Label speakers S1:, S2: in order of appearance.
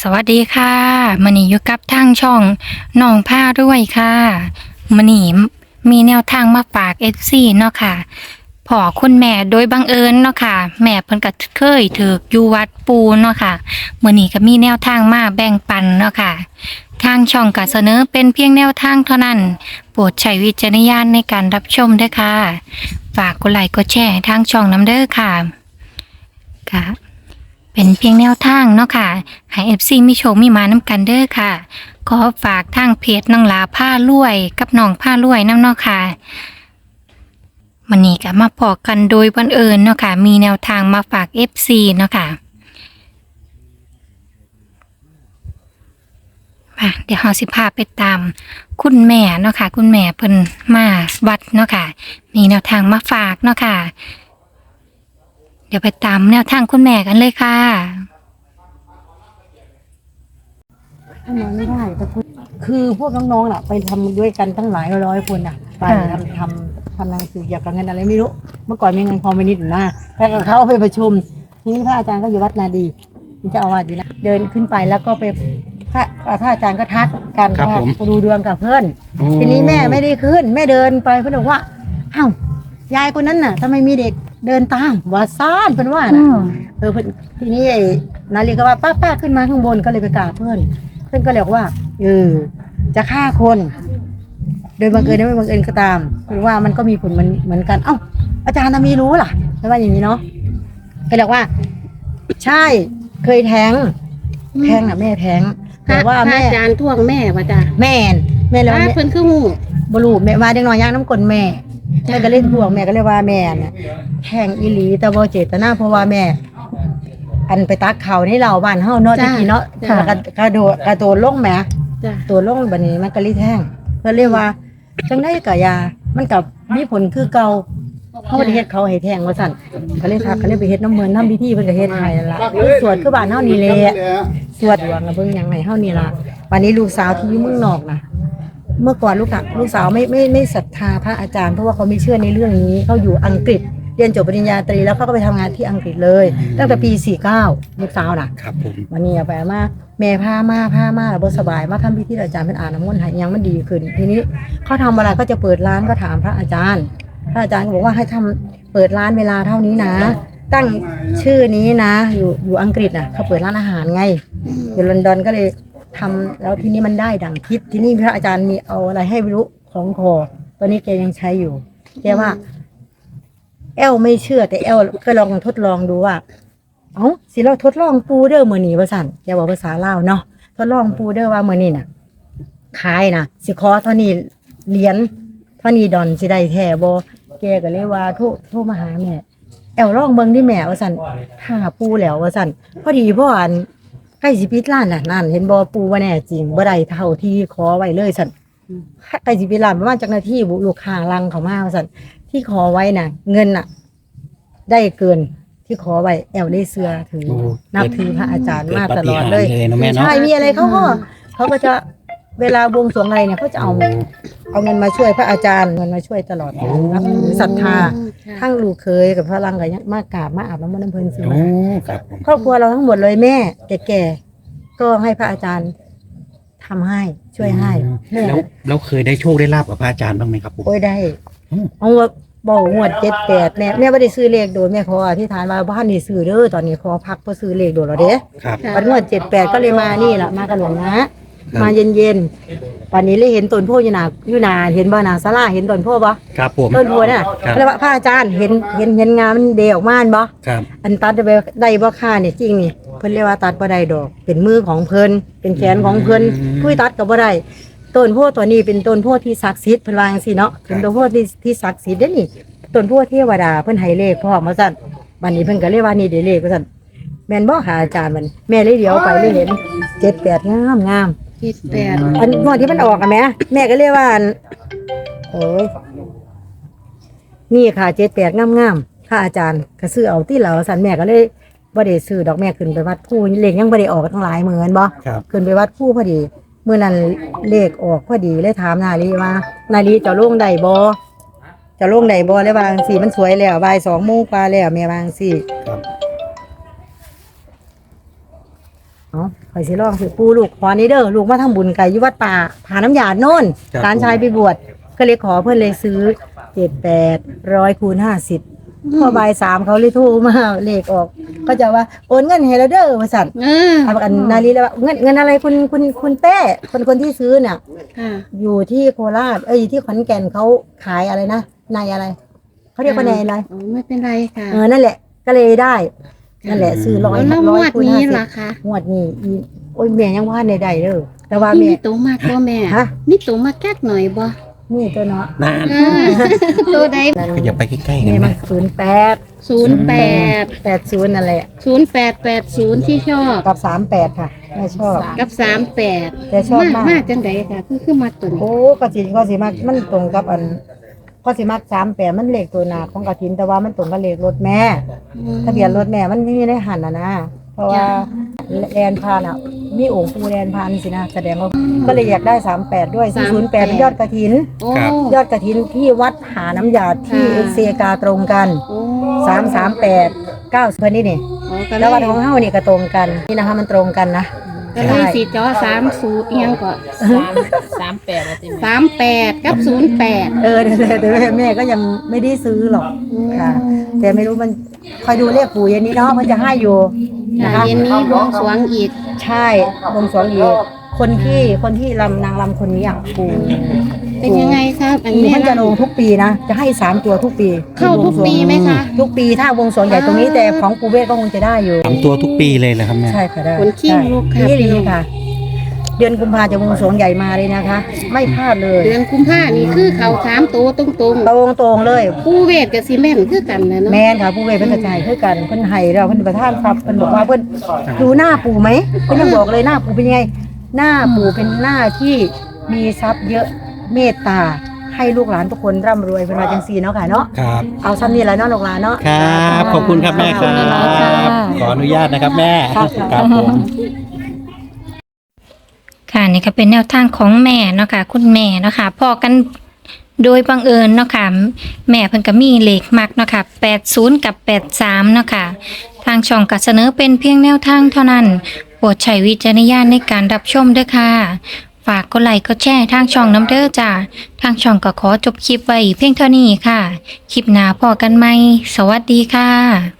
S1: สวัสดีค่ะมันนี้อยู่กับทางช่องน้องผ้าด้วยค่ะมันนี้มีแนวทางมาฝากเอฟซีเนาะค่ะพอคุณแม่โดยบังเอิญเนาะค่ะ แม่เพิ่นก็เคยถือกอยู่วัดปูเนาะค่ะมื้อนี้ก็มีแนวทางมาแบ่งปันเนาะค่ะ ทางช่องก็เสนอเป็นเพียงแนวทางเท่านั้น โปรดใช้วิจารณญาณในการรับชมด้วยค่ะ ฝากกดไลค์กดแชร์ทางช่องน้ำเด้อค่ะค่ะ เป็นเพียงแนวทางเนาะค่ะให้เอฟซีมีโชคมีมาน้ำกันเด้อค่ะ ขอฝากทางเพจน้องลาผ้ารวย กับน้องผ้ารวยน้ำเนาะค่ะมันนี้ก็มาพอกันโดยบังเอิญเนาะค่ะ มีแนวทางมาฝากเอฟซีเนาะค่ะมาเดี๋ยวเราสิพาไปตาม คุณแม่เนาะค่ะ คุณแม่เพิ่นมาวัดเนาะค่ะ มีแนวทางมาฝากเนาะค่ะ เดี๋ยวไปตามแนวทางคุณแม่กันเลยค่ะ
S2: ทำไมไม่ได้แต่คุณคือพวกน้องๆน่ะ ไปทำด้วยกันตั้งหลายร้อยคนน่ะ ไป
S1: ค่ะ
S2: ทำทำทำหนังสือเกี่ยวกับเงินอะไรไม่รู้ เมื่อก่อนมีเงินพอไปนิดหนึ่งนะแล้วก็เขาไปประชุม ทีนี้พระอาจารย์ก็อยู่วัดนาดีมันจะเอาวัดอยู่นะ เดินขึ้นไปแล้วก็ไปพระพระอาจารย์ก็ทักกัน
S3: ครับ
S2: ว่า
S3: ผม
S2: ดูดวงกับเพื่อน
S3: โอ้
S2: ทีนี้แม่ไม่ได้ขึ้น แม่เดินไปเพื่อนบอกว่าอ้าวยายคนนั้นน่ะทำไมมีเด็ก เดินตามว่าซ่านเป็นว่าน่ะเออเพิ่นทีนี้ไอ้นาลีก็ว่าป้าป้าขึ้นมาข้างบนก็เลยไปกราบเพื่อนเพื่อนก็เลยบอกว่าเออจะฆ่าคน โดยบังเอิญหรือไม่บังเอิญก็ตามคือว่ามันก็มีผลเหมือนเหมือนกันเอ้าอาจารย์น่ะมีรู้ล่ะไม่ว่าอย่างนี้เนาะก็เลยบอกว่า ใช่เคยแทงแทงน่ะแม่แทงแต่ว่า
S4: พระ
S2: แม่
S4: อาจารย์ท่วงแม่ว่าจ้ะ
S2: แม่นแม่เลย
S4: พ
S2: ว่า
S4: ระ
S2: แม่
S4: เพิ่นคือหู
S2: บรูแม่ว่าเด็กน้อยย่างน้ำกลนแม่ แม่ก็เล่นห่วงแม่ก็เลยว่าแม่น่ะแทงอีหลีแต่บ่เจตนาเพราะว่าแม่ อันไปตักเขาในเราบ้านเฮาเนาะตะกี้เนาะ
S4: จ้ะ
S2: แล้วก็กระโดดกระโดดลงแหม
S4: จ้ะ
S2: ตัวลงบัดนี้มันก็รีแท่งเพิ่นเรียกว่าจังได๋ก็ยา มันกับมีผลคือเก่าเฮาบ่ได้เฮ็ดเขาให้แท่งว่าซั่นก็เลยทักก็เลยไปเฮ็ดน้ำเมือนทำพิธีเพิ่นก็เฮ็ดให้นั่นล่ะคือสวดคือบ้านเฮานี่แหละ สวดดวงแล้วเบิ่งหยังให้เฮานี่ล่ะวันนี้ลูกสาวที่อยู่เมืองนอกน่ะ เมื่อก่อนลูกอะลูกสาวไม่ไม่ไม่ศรัทธาพระอาจารย์เพราะว่าเขาไม่เชื่อในเรื่องนี้เขาอยู่อังกฤษเรียนจบปริญญาตรีแล้วเขาก็ไปทำงานที่อังกฤษเลย ตั้งแต่ปี 49ลูกสาวน่ะ
S3: ครับผม
S2: วันนี้เอาไปมาแม่พามาพามาแล้วบ่สบายมาทำพิธีอาจารย์เป็นอ่านน้ำมนต์ใหายยังมันดีขึ้น ทีนี้เขาทำอะไรก็จะเปิดร้านก็ถามพระอาจารย์ พระอาจารย์ก็บอกว่าให้ทำเปิดร้านเวลาเท่านี้นะ ตั้งชื่อนี้นะ อยู่อยู่อังกฤษน่ะเขาเปิดร้านอาหารไงอยู่ลอนดอนก็เลย ทำแล้วทีนี้มันได้ดังคิด ที่นี่พระอาจารย์มีเอาอะไรให้ไม่รู้ของคอตอนนี้แกยังใช้อยู่แกว่า แอลไม่เชื่อ แต่แอลก็ลองทดลองดูว่า เอ้าสิเราทดลองปูเด้อมื้อนี้ว่าซั่นแกบอกภาษาลาวเนาะทดลองปูเด้อว่ามื้อนี้น่ะขายนะสิขอเท่านี้เหรียญเท่านี้ดอนสิได้แท้บแกก็เลยว่าโทรโทรมาหาแม่แอลลองเบิ่งดิแม่ว่าซั่นถ้าปูแล้วว่าซั่นพอดีพ่ออัน ใกล้สิปิดร้านน่ะนั่นเห็นบ่ปูว่าแน่จริงบ่ได้เท่าที่ขอไว้เลยซั่นใกล้สิปิดร้านประมาณจักนาทีบุลูกค้าลังเข้ามาว่าซั่นที่ขอไว้น่ะ เงินน่ะ ได้เกินที่ขอไว้แอลได้เสื้อถือ
S3: โอ้
S2: นับถือพระอาจารย์
S3: เกิด
S2: มา
S3: ปา
S2: ต
S3: ฏิ
S2: ลอด
S3: หา
S2: เลย
S3: ริย์เลยนะแม่เนาะ
S2: ใช่มีอะไรเขาก็เขาก็จะเวลาบวงสรวงอะไรเนี่ยเขาจะเอา
S3: โอ้
S2: เอาเงินมาช่วยพระอาจารย์เงินมาช่วยตลอด
S3: โอ้
S2: นับถือศรัทธา
S4: ค่ะ
S2: ทั้งลูกเคยกับพระรังกับยังมากราบมาอาบน้ำมันต์น้ำเพลินสิ
S3: โอ้ครับผม
S2: ครอบครัวเราทั้งหมดเลยแม่ แก่ๆก็ให้พระอาจารย์ทำให้ช่วยให้แม่
S3: แล้วแล้วเคยได้โชคได้ลาบกับพระอาจารย์บ้างไหมครับผม
S2: โอ้ยได้
S3: อืม
S2: เอาว่าบอกงวดเจ็ดแปดแม่แม่ไม่ได้ซื้อเลขโดนแม่ขออธิษฐานว่าบ้านนี่ซื้อเด้อตอนนี้ขอพักเพราะซื้อเลขโดนแล้วเด้
S3: ครับ
S4: ค่ะ
S2: วันงวดเจ็ดแปดก็เลยมานี่แหละมากันหลวงนะ มาเย็นเย็นๆวันนี้เลยเห็นต้นโพอยู่นาอยู่นาเห็นบ่นาสลาเห็นต้นโพบ่
S3: ครับผม
S2: ต้นโพเนี่ย
S3: ครับ
S2: แล้วว่าพระอาจารย์เห็นเห็นเห็นงานมันเดออกมาอันบ่
S3: ครับ
S2: อันตัดได้ไปได้บ่ค่าเนี่ยจริงนี่เพิ่นเรียกว่าตัดบ่ได้ดอก เป็นมือของเพิ่นเป็นแขนของเพิ่นคุยตัดก็บ่ได้ต้นโพตัวนี้เป็นต้นโพที่ศักดิ์สิทธิ์เพิ่นว่าจังซี่เนาะเป็นต้นโพที่ที่ศักดิ์สิทธิ์เด้อนี่ต้นโพเทวดาเพิ่นให้เลขพ่อมาสั่นบัดนี้เพิ่นก็เลยว่านี่ได้เลขว่าสั่น แม่นบ่หาอาจารย์มัน แม่เลยเดี๋ยวไปเลยเห็น78งามงาม
S4: เจ็ดแปด
S2: อันงวดที่มันออกอะแม่แม่ก็เรียกว่าอันโอ้ยนี่ค่ะเจ็ดแปดงามงามๆค่ะอาจารย์ก็ซื้อเอาที่เราสันแม่ก็เลยบ่ได้ซื้อดอกแม่ขึ้นไปวัดผู้เลขยังบ่ได้ออกตั้งหลายหมื่นบ่
S3: ครับ
S2: ขึ้นไปวัดผู้พอดีเมื่อนั้นเลขออกพอดีเลยถามนาลีว่า นาลีจะลงได้บ่จะลงได้บ่แล้ววาจังสิมันสวยแล้วบ่าย2โมงกว่าแล้วแม่วาจังสิ เนาะข่อยสิลองสิปูลูกขอนี้เด้อลูกมาทำบุญไก่ยุวัดป่าผาน้ำยาโน่น
S3: ครับ
S2: หลานชายไปบวชก็เลยขอเพื่อนเลยซื้อเจ็ดแปดร้อยคูณห้าสิบพอบ่ายสามเขาเลยโทรมาเลขออก ก็จะว่าโอนเงินให้แล้วเด้อว่าสั่น
S4: เออ
S2: เอาประกันนาลีแล้วว่าเงินเงินอะไรคุณคุณคุณเต้คนคนที่ซื้อเนี่ย
S4: ค่ะ
S2: อยู่ที่โคราช เอ้ยอยู่ที่ขอนแก่นเขาขายอะไรนะในอะไร เขาเรียกว่าในอะไร
S4: อ๋อไม่เป็นไรค่ะ
S2: เออ นั่นแหละ ก็เลยได้ นั่นแหละซื้อร้อย
S4: แล้วง
S2: ร้อ
S4: วยด
S2: คูณ
S4: นี้
S2: ห้าสิบ
S4: ล่ะคะ
S2: งวดนี้อีโอ้ยแม่ยังว่าในใดเด้อแต่ว่า
S4: นี่
S2: แม่
S4: มีตัวมากตัวแม่
S2: ฮะ
S4: มีตัวมาแก๊กหน่อยบ่
S2: นี่ตัวเนาะ
S3: นาน
S4: เออตัวใด
S3: ก็อย่าไปใกล้ๆกั
S2: แม่
S3: น
S2: มั
S3: นะ
S2: นศูนย์แปด
S4: ศูนย์แปด
S2: แปดศูนย์นั่นแหละ
S4: ศูนย์แปดแปดศูนย์ที่ชอบ
S2: กับสามแปดค่ะแม่ชอบ
S4: กับสามแปด
S2: แต่ชอบมาก
S4: มากจังไดค่ะ คือคือมาตัวนี้
S2: โอ้กระถินก็สิมากมันตรงกับอัน ก็สิมากสามแปดมันเลขตัวหนาของกระถินแต่ว่ามันตรงกับเลขรถแม่ทะเบียนรถแม่มันไม่ได้หันอะนะเพราะว่าแลนพานอะ มีองค์ปูแลนพานสินะแสดงว่าก็เลยอยากได้สามแปดด้วยสี่ศูนย์แปดเป็นยอดกระถิน
S4: โอ้
S2: ยอดกระถินที่วัดหาน้ำยาที่
S4: ค่ะ
S2: เซกาตรงกัน
S4: โอ้
S2: สามสามแปดเก้าเพื่อนนี่นี่
S4: โอ้ก็เล
S2: แล้ววัน
S4: ย
S2: ของเฮานี่ก็ตรงกันนี่นะคะมันตรงกันนะ
S4: ก็เลยสีจอสามศูนย์เอียงก็
S5: สามแปดแล้วติแม่
S4: สามแปดกับศูนย์แปด
S2: เออแต่แต่แต่แม่ก็ยังไม่ได้ซื้อหรอกค่ะ แต่ไม่รู้มันคอยดูเลขปู่เย็นนี้เนาะมันจะให้อยู่นะ
S4: ค่ะ
S2: คะ
S4: เย็นนี้บวงสรวงอีก
S2: ใช่วงสรวงอีกคนที่คนที่ลำนางลำคนนี้อะปู่
S4: เป็นยังไงครับอัน
S2: ปู่
S4: นี้
S2: ท่านจะลงทุกปีนะ จะให้สามตัวทุกปี
S4: เข้าทุกปีไหมคะ
S2: ทุกปีถ้าวงสรวงใหญ่ตรงนี้แต่ของปู่เวทก็คงจะได้อยู่
S3: สามตัวทุกปีเลยเหรอครับแม่
S2: ใช่ค่ะได้
S4: ขนขี้ลูกค่ะ
S2: นี่
S4: พี่
S2: ดี
S4: น้อง
S2: ค่ะ เดือนกุมภาจะวงสรวงใหญ่มาเลยนะคะ ไม่พลาดเลย
S4: เดือนกุมภานี่คือเขาสามตัวตรง
S2: ตรงตรงๆเลย
S4: ๆผู้เวทกับซีเมนต์คือกันนะเนาะ
S2: แม่นค่ะผู้เวทเพิ่นกระจายคือกันเพิ่นให้เราเพิ่นประทานครับเพิ่นบอกว่าเพิ่นดูหน้าปู่ไหมเพิ่นยังบอกเลยหน้าปู่เป็นยังไง หน้าปู่เป็นหน้าที่มีทรัพย์เยอะ เมตตาให้ลูกหลานทุกคนร่ำรวยเป็นมาจังซี่เนาะค่ะเนาะ
S3: ครับ
S2: เอาซ้ำนี่แหละเนาะลูกหลานเนาะ
S3: ครับขอบคุณครับแม่ครั
S1: ขอบคุณค่ะ
S3: บ ขออนุญาตนะครับแม่
S2: ครับ
S3: ครับผม
S1: ค่ะนี่ก็เป็นแนวทางของแม่เนาะค่ะคุณแม่เนาะค่ะพอกันโดยบังเอิญเนาะค่ะแม่เพิ่นก็มีเลขมักเนาะค่ะ80 กับ 83เนาะค่ะทางช่องก็เสนอเป็นเพียงแนวทางเท่านั้นโปรดใช้วิจารณญาณในการรับชมด้วยค่ะ ฝากกดไลค์กดแชร์ทางช่องน้ำเด้อจ้าทางช่องก็ขอจบคลิปไว้เพียงเท่านี้ค่ะ คลิปหน้าพอกันไหม สวัสดีค่ะ